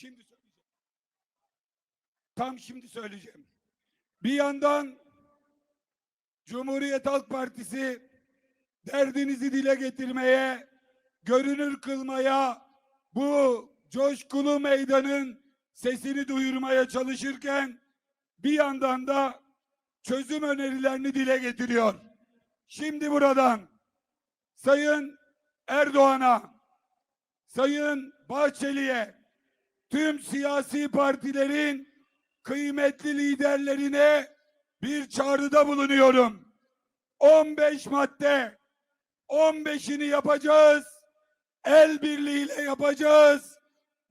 Şimdi söyleyeceğim. Tam şimdi söyleyeceğim. Bir yandan Cumhuriyet Halk Partisi derdinizi dile getirmeye, görünür kılmaya, bu coşkulu meydanın sesini duyurmaya çalışırken bir yandan da çözüm önerilerini dile getiriyor. Şimdi buradan Sayın Erdoğan'a, Sayın Bahçeli'ye, tüm siyasi partilerin kıymetli liderlerine bir çağrıda bulunuyorum. 15 madde, 15'ini yapacağız, el birliğiyle yapacağız.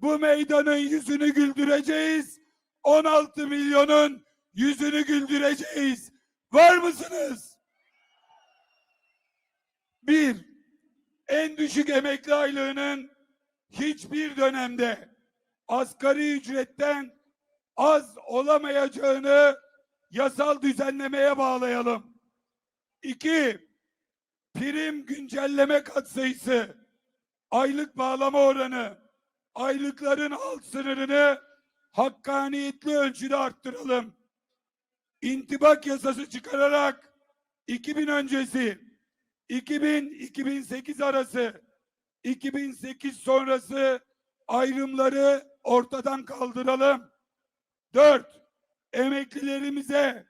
Bu meydanın yüzünü güldüreceğiz. 16 milyonun yüzünü güldüreceğiz. Var mısınız? Bir, en düşük emekli aylığının hiçbir dönemde asgari ücretten az olamayacağını yasal düzenlemeye bağlayalım. İki, prim güncelleme katsayısı, aylık bağlama oranı, aylıkların alt sınırını hakkaniyetli ölçüde arttıralım. İntibak yasası çıkararak 2000 öncesi, 2000-2008 arası, 2008 sonrası ayrımları ortadan kaldıralım. Dört, emeklilerimize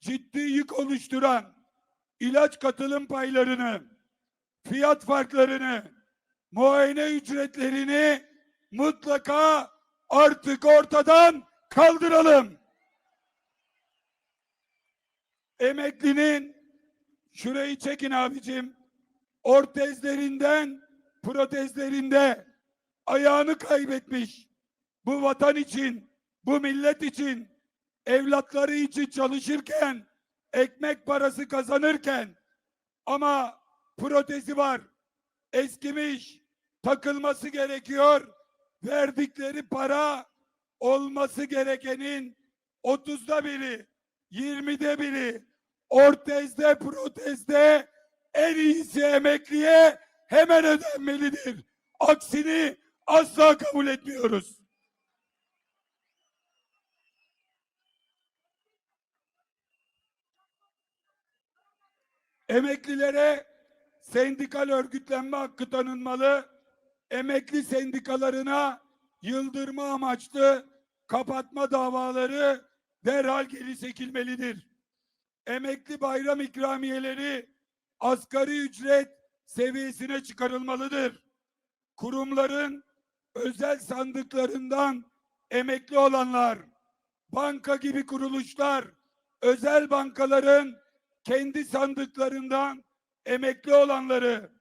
ciddi yük oluşturan ilaç katılım paylarını, fiyat farklarını, muayene ücretlerini mutlaka artık ortadan kaldıralım. Emeklinin şurayı çekin abicim. Ortezlerinden protezlerinde ayağını kaybetmiş. Bu vatan için, bu millet için, evlatları için çalışırken, ekmek parası kazanırken ama protezi var, eskimiş, takılması gerekiyor. Verdikleri para olması gerekenin 30'da biri, 20'de biri, ortezde, protezde en iyisi emekliye hemen ödenmelidir. Aksini asla kabul etmiyoruz. Emeklilere sendikal örgütlenme hakkı tanınmalı. Emekli sendikalarına yıldırma amaçlı kapatma davaları derhal geri çekilmelidir. Emekli bayram ikramiyeleri asgari ücret seviyesine çıkarılmalıdır. Kurumların özel sandıklarından emekli olanlar, banka gibi kuruluşlar, özel bankaların kendi sandıklarından emekli olanları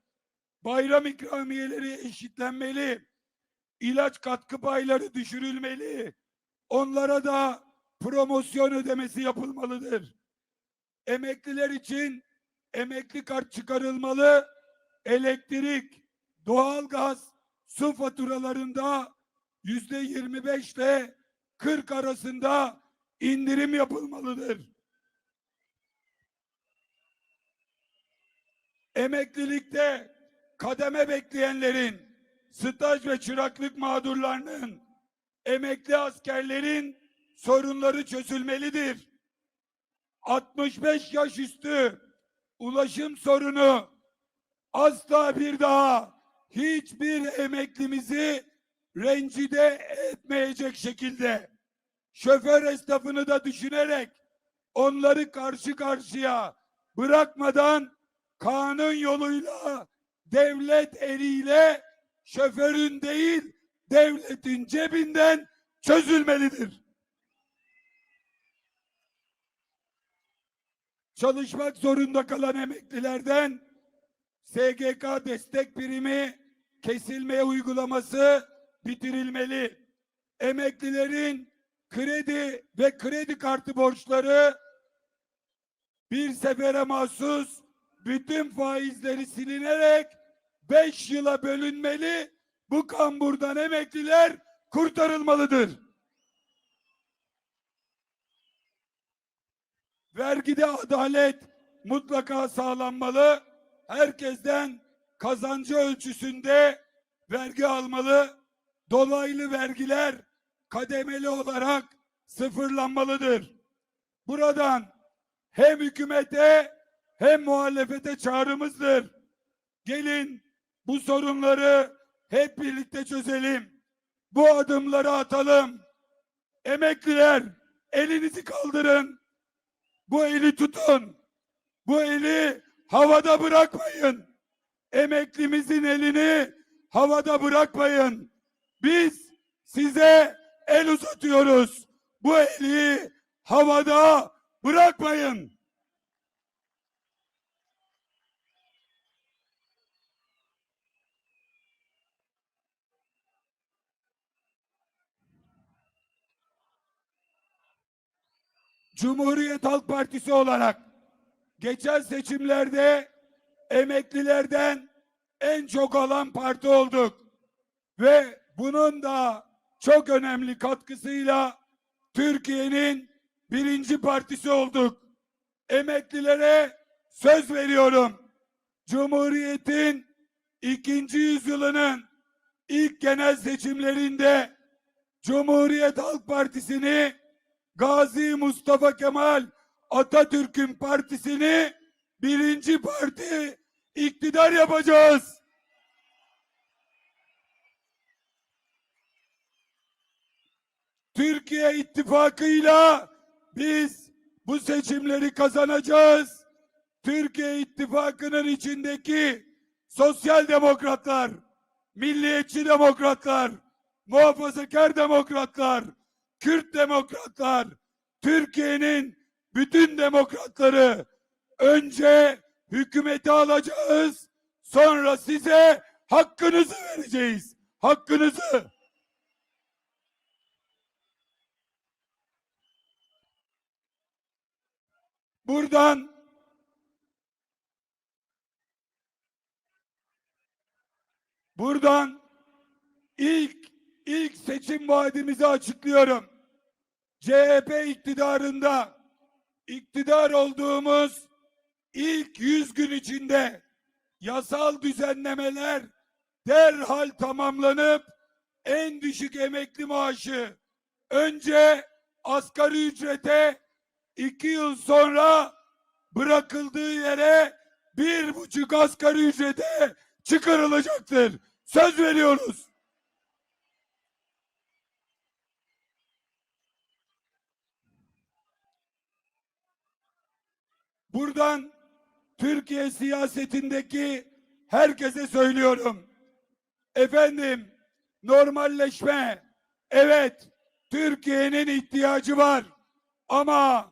bayram ikramiyeleri eşitlenmeli. ilaç katkı payları düşürülmeli. Onlara da promosyon ödemesi yapılmalıdır. Emekliler için emekli kart çıkarılmalı. Elektrik, doğalgaz, su faturalarında yüzde 25 ile 40 arasında indirim yapılmalıdır. Emeklilikte kademe bekleyenlerin, staj ve çıraklık mağdurlarının, emekli askerlerin sorunları çözülmelidir. 65 yaş üstü ulaşım sorunu asla bir daha hiçbir emeklimizi rencide etmeyecek şekilde şoför esnafını da düşünerek onları karşı karşıya bırakmadan kanun yoluyla devlet eliyle şoförün değil devletin cebinden çözülmelidir. Çalışmak zorunda kalan emeklilerden SGK destek primi kesilmeye uygulaması bitirilmeli. Emeklilerin kredi ve kredi kartı borçları bir sefere mahsus bütün faizleri silinerek 5 yıla bölünmeli. Bu kamburdan emekliler kurtarılmalıdır. Vergide adalet mutlaka sağlanmalı. Herkesten kazancı ölçüsünde vergi almalı. dolaylı vergiler kademeli olarak sıfırlanmalıdır. Buradan hem hükümete hem muhalefete çağrımızdır. Gelin bu sorunları hep birlikte çözelim. Bu adımları atalım. Emekliler elinizi kaldırın. Bu eli tutun. Bu eli havada bırakmayın. Emeklimizin elini havada bırakmayın. Biz size el uzatıyoruz. Bu eli havada bırakmayın. Cumhuriyet Halk Partisi olarak geçen seçimlerde emeklilerden en çok alan parti olduk. Ve bunun da çok önemli katkısıyla Türkiye'nin birinci partisi olduk. Emeklilere söz veriyorum. Cumhuriyet'in ikinci yüzyılının ilk genel seçimlerinde Cumhuriyet Halk Partisi'ni Gazi Mustafa Kemal Atatürk'ün partisini birinci parti iktidar yapacağız. Türkiye İttifakı'yla biz bu seçimleri kazanacağız. Türkiye İttifakı'nın içindeki sosyal demokratlar, milliyetçi demokratlar, muhafazakar demokratlar, Kürt demokratlar, Türkiye'nin bütün demokratları önce hükümeti alacağız, sonra size hakkınızı vereceğiz. Hakkınızı. Buradan buradan ilk ilk seçim vaadimizi açıklıyorum. CHP iktidarında iktidar olduğumuz ilk 100 gün içinde yasal düzenlemeler derhal tamamlanıp en düşük emekli maaşı önce asgari ücrete iki yıl sonra bırakıldığı yere bir buçuk asgari ücrete çıkarılacaktır. Söz veriyoruz. Buradan Türkiye siyasetindeki herkese söylüyorum. Efendim normalleşme evet Türkiye'nin ihtiyacı var ama